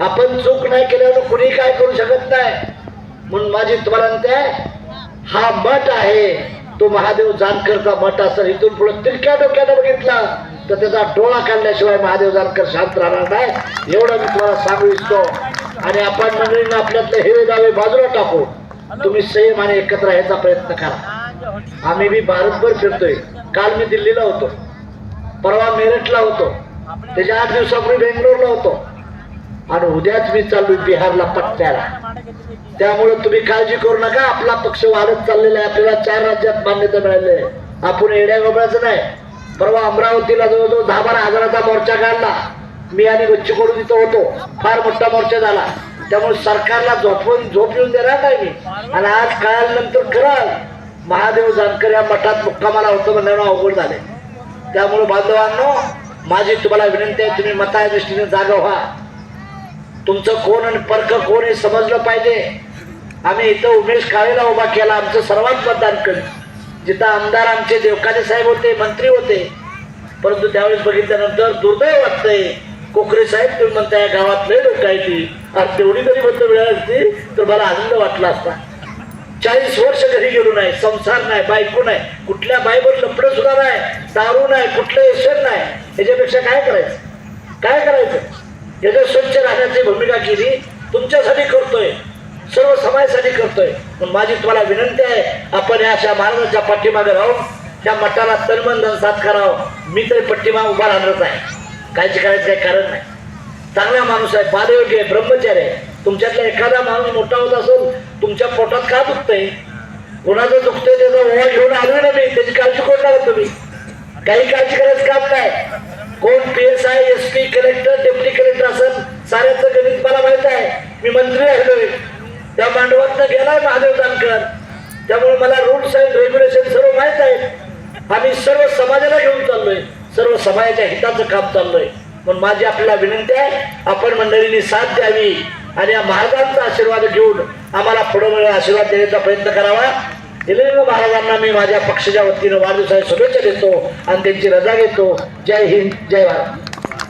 आपण चूक नाही केल्यावर कुणी काय करू शकत नाही. म्हणून माझी तुम्हाला म्हणते हा मठ आहे. तो महादेव जानकरचा मठ असेल. इथून पुढे तिरक्या डोक्यानं बघितला तर त्याचा डोळा काढल्याशिवाय महादेव जानकर शांत राहणार नाही. एवढं मी तुम्हाला सांगू इच्छितो. आणि आपण मंडळींना आपल्यातले हिरे दावे बाजूला टाकू. तुम्ही संयम आणि एकत्र यायचा प्रयत्न करा. आम्ही बी भारतभर फिरतोय. काल मी दिल्लीला होतो. परवा मेरठला होतो. त्याच्या आठ दिवसापूर्वी बेंगलोरला होतो. आणि उद्याच मी चाललोय बिहारला पट्ट्याला. त्यामुळे तुम्ही काळजी करू नका. आपला पक्ष वाढत चाललेला आहे. आपल्याला चार राज्यात मान्यता मिळाली आहे. आपण येड्या गोबळाचं नाही. परवा अमरावतीला जवळजवळ दहा बारा हजाराचा मोर्चा काढला. मी आणि गच्चीकडून तिथं होतो. फार मोठा मोर्चा झाला. त्यामुळे सरकारला झोपवून झोप येऊन देणार नाही मी? आणि आज काळानंतर खरं महादेव जानकर या मठात मुक्कामाला होतं म्हणण्यानं अवघड झाले त्यामुळे बांधवांनो माझी तुम्हाला विनंती आहे तुम्ही मता दृष्टीने जागा व्हा. तुमचं कोण आणि परक कोण हे समजलं पाहिजे. आम्ही इथं उमेश काळेला उभा केला आमचं सर्वात मतदान करू. जिथं आमदार आमचे देवकाते साहेब होते मंत्री होते. परंतु त्यावेळेस बघितल्यानंतर दुर्दैव वाटतंय कोकरे साहेब तुम्ही या गावात लय लोक आहे ती आणि तेवढी जरी मत वेळ असती तर मला आनंद वाटला असता. चाळीस वर्ष घरी गेलो नाही संसार नाही बायको नाही कुठल्या बाईवर लपडं सुद्धा नाही दारू नाही कुठलं यशन नाही. याच्यापेक्षा काय करायचं? काय करायचं? याच्या स्वच्छ राहण्याची भूमिका केली तुमच्यासाठी करतोय सर्व समाजासाठी करतोय. पण माझी तुम्हाला विनंती आहे आपण या अशा महाराजांच्या पाठीमागे राहून त्या मठाला तनमन साथ करावं. मी तरी पट्टीमा उभा राहणारच आहे. काळजी करायचं काही कारण नाही. चांगला माणूस आहे पादयोगी आहे ब्रह्मचारी आहे. तुमच्यातला एखादा माणूस मोठा होत असेल तुमच्या पोटात का दुखतंय? कोणाचं दुखतंय त्याचा ओळख घेऊन आलोय ना मी त्याची काळजी कोण लागत तुम्ही. काही काळजी करायचं काम नाही मी मंत्री राहिलोय त्या मांडवातनं गेलाय महादेव जानकर. त्यामुळे मला रूल्स अँड रेग्युलेशन सर्व माहीत आहेत आम्ही सर्व समाजाला घेऊन चाललोय. सर्व समाजाच्या हिताचं काम चाललोय. म्हणून माझी आपल्याला विनंती आहे आपण मंडळींनी साथ द्यावी आणि या महाराजांचा आशीर्वाद घेऊन आम्हाला पुढे आशीर्वाद देण्याचा प्रयत्न करावा. दिलेल्या महाराजांना मी माझ्या पक्षाच्या वतीनं वाढदिवसाच्या शुभेच्छा देतो आणि त्यांची रजा घेतो. जय हिंद जय भारत.